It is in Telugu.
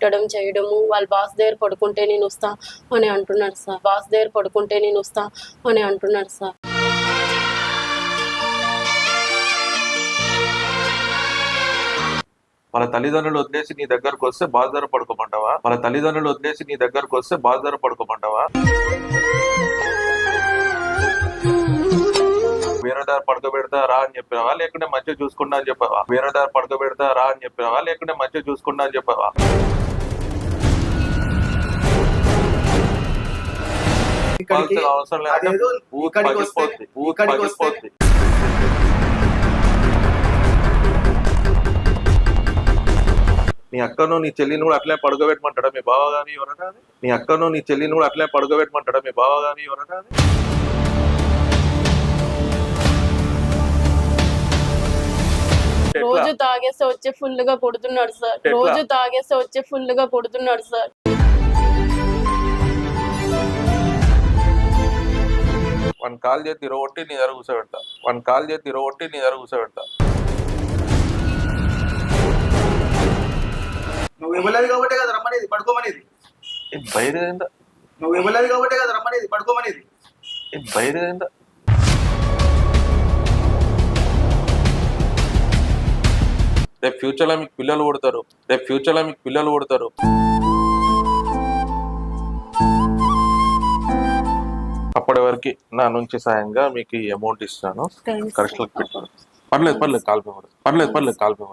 తిట్టడం చేయడము వాళ్ళ బాస్ దగ్గర పడుకుంటే నేను వస్తా అని అంటున్నాడు సార్. బాస్ దగ్గర పడుకుంటే నేను వస్తా అని అంటున్నాడు సార్. వాళ్ళ తల్లిదండ్రులు వదిలేసి నీ దగ్గరకు వస్తే బాధ పడుకోమంటావా? వాళ్ళ తల్లిదండ్రులు వదిలేసి నీ దగ్గరకు వస్తే బాధ పడుకోమంటావా? వేరే దారి పడుకోబెడతా రా అని చెప్పావా? లేకుంటే మంచిగా చూసుకుంటా అని చెప్పావా? వేరే దారి పడుకోబెడతా రా అని చెప్పావా? లేకుంటే మంచిగా చూసుకుంటా అని చెప్పావా? ఇక్కడికి అదేదో ఇక్కడికి వస్తే ఇక్కడికి వస్తే పగిలిపోద్ది నీ అక్కను నీ చెల్లిని కూడా అట్లే పడుకోబెట్టమంటాడా మీ బావ గాని ఎవరన్నా? నీ అక్కను నీ చెల్లిని కూడా అట్లే పడుకోబెట్టమంటాడా మీ బావ గాని ఎవరన్నా? రోజు తాగేస్తే వచ్చి ఫుల్గా కొడుతున్నాడు సార్? రోజు తాగేస్తే వచ్చి ఫుల్గా కొడుతున్నాడు సార్ వన్ కాల్ చేతి ఇరవొట్టి నీ దగ్గర కూర్చోబెడతా. వన్ కాల్ చేతి ఇరవొట్టి నీ దగ్గర కూర్చోబెడతా. నువ్వు ఇవ్వలేదు కాబట్టే కదా రమ్మనేది పడుకోమనేది. బయలుదేరిందా? నువ్వు ఇవ్వలేదు కాబట్టే కదా రమ్మనేది పడుకోమనేది. బయలుదేరిందా? రేపు ఫ్యూచర్లో మీకు పిల్లలు పుడతారు. రేపు ఫ్యూచర్లో మీకు పిల్లలు పుడతారు. అప్పటి వరకు నా నుంచి సాయంగా మీకు ఈ అమౌంట్ ఇస్తాను. ఖర్చులకు పెట్టాను. పర్లేదు పర్లేదు కాల్పే పర్లేదు పర్లేదు కాల్పే